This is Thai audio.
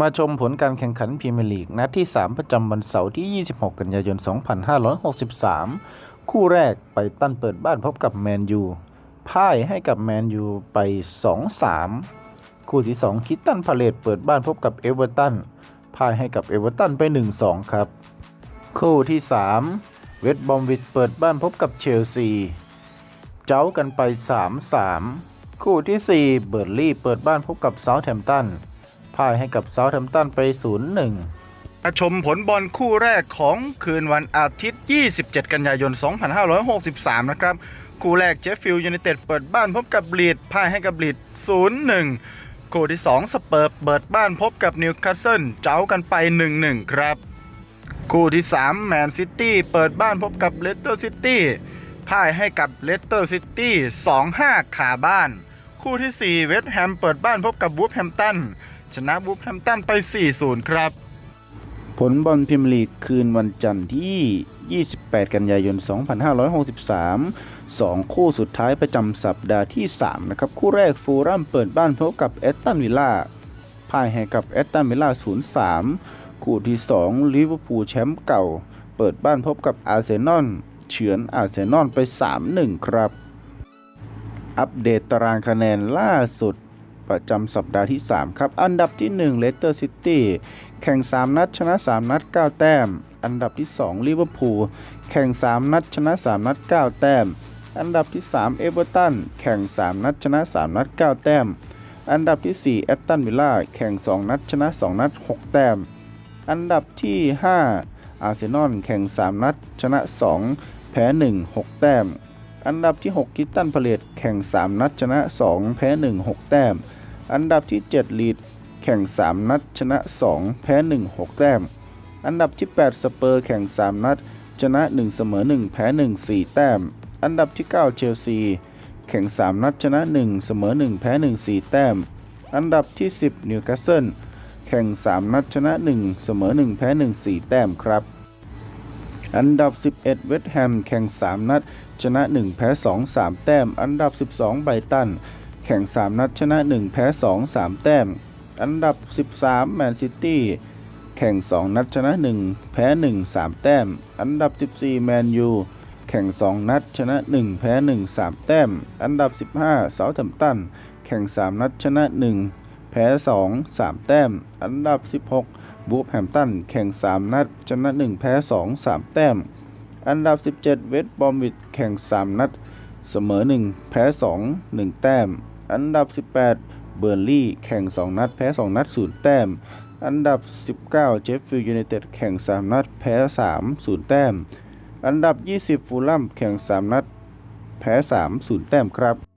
มาชมผลการแข่งขันพรีเมียร์ลีกนัดที่ 3 ประจำวันเสาร์ที่ 26 กันยายน 2563 คู่แรกไปตั้นเปิดบ้านพบกับแมนยูพ่ายให้กับแมนยูไป 2-3 คู่ที่ 2 คิดตันพาเลตเปิดบ้านพบกับเอเวอร์ตันพ่ายให้กับเอเวอร์ตันไป 1-2 ครับ คู่ที่ 3 เวสต์บอมวิดเปิดบ้านพบกับเชลซี เจ้ากันไป 3-3 คู่ที่ 4 เบิร์ลี่เปิดบ้านพบกับเซาท์แฮมป์ตัน พ่ายให้กับเซาท์แฮมป์ตันไป 0-1มาชมผลบอลคู่แรกของคืนวันอาทิตย์ 27 กันยายน 2563 นะครับ คู่แรกเจฟฟิลด์ยูไนเต็ดเปิดบ้านพบกับลีดพ่ายให้กับลีด 0-1 คู่ที่ 2 สเปิร์เปิดบ้านพบกับนิวคาสเซิลเจ้ากันไป 1-1 ครับ คู่ที่ 3 แมนซิตี้เปิดบ้านพบกับเลสเตอร์ซิตี้พ่ายให้กับเลสเตอร์ซิตี้ 2-5 ขาบ้าน คู่ที่ 4 เวสต์แฮมเปิดบ้านพบกับวูฟแฮมตัน ชนะวูฟแฮมตันไป 4-0 ครับ ผลบอลพรีเมียร์ลีกคืนวันจันทร์ที่ 28 กันยายน 2563 2 คู่สุดท้ายประจำสัปดาห์ที่ 3 นะครับ คู่แรกฟูรัมเปิดบ้านพบกับแอตตันวิลล่าพ่ายให้กับแอตตันวิลล่า 0-3 คู่ที่ 2 ลิเวอร์พูลแชมป์เก่า เปิดบ้านพบกับอาร์เซนอลเฉือนอาร์เซนอลไป 3-1 ครับ อัปเดตตารางคะแนนล่าสุด ประจำสัปดาห์ที่ 3 ครับ อันดับที่1เลสเตอร์ซิตี้แข่ง 3 นัด ชนะ 3 นัด 9 แต้ม อันดับที่2ลิเวอร์พูลแข่ง 3 นัด ชนะ 3 นัด 9 แต้ม อันดับที่3เอเวอร์ตันแข่ง 3 นัด ชนะ 3 นัด 9 แต้ม อันดับที่4แอตตันวิลล่าแข่ง 2 นัด ชนะ 2 นัด 6 แต้ม อันดับที่ 5อาร์เซนอลแข่ง 3 นัด ชนะ 2 แพ้ 1 6 แต้ม อันดับที่6กิตตันพาเลตแข่ง 3 นัดชนะ 2 แพ้ 1 6 แต้ม อันดับที่ 7 ลีดแข่ง 3 นัดชนะ 2 แพ้ 1 6 แต้ม อันดับที่ 8 สเปอร์แข่ง 3 นัด ชนะ 1 เสมอ 1 แพ้ 1 4 แต้ม อันดับที่ 9 เชลซี แข่ง 3 นัดชนะ 1 เสมอ 1 แพ้ 1 4 แต้ม อันดับที่ 10 นิวคาสเซิลแข่ง 3 นัดชนะ 1 เสมอ 1 แพ้ 1 4 แต้มครับ อันดับ 11 เวสต์แฮม แข่ง 3 นัด ชนะ 1 แพ้ 2 3 แต้ม อันดับ 12 ไบตัน แข่ง 3 นัดชนะ 1 แพ้ 2 3 แต้ม อันดับ 13 แมนซิตี้ แข่ง 2 นัดชนะ 1 แพ้ 1 3 แต้ม อันดับ 14 แมนยู แข่ง 2 นัดชนะ 1 แพ้ 1 3 แต้ม อันดับ 15เซาท์แฮมป์ตัน แข่ง 3 นัดชนะ 1 แพ้ 2 3 แต้ม อันดับ 16บูฟแฮมตัน แข่ง 3 นัดชนะ 1 แพ้ 2 3 แต้ม อันดับ 17 เวสต์บอมวิดแข่ง 3 นัด เสมอ 1 แพ้ 2 1 แต้ม อันดับ 18 เบอร์ลี่แข่ง 2 นัด แพ้ 2 นัด 0 แต้ม อันดับ 19เจฟฟิลด์ยูไนเต็ดแข่ง 3 นัด แพ้ 3 0 แต้ม อันดับ 20 ฟูลลัมแข่ง 3 นัด แพ้ 3 0 แต้มครับ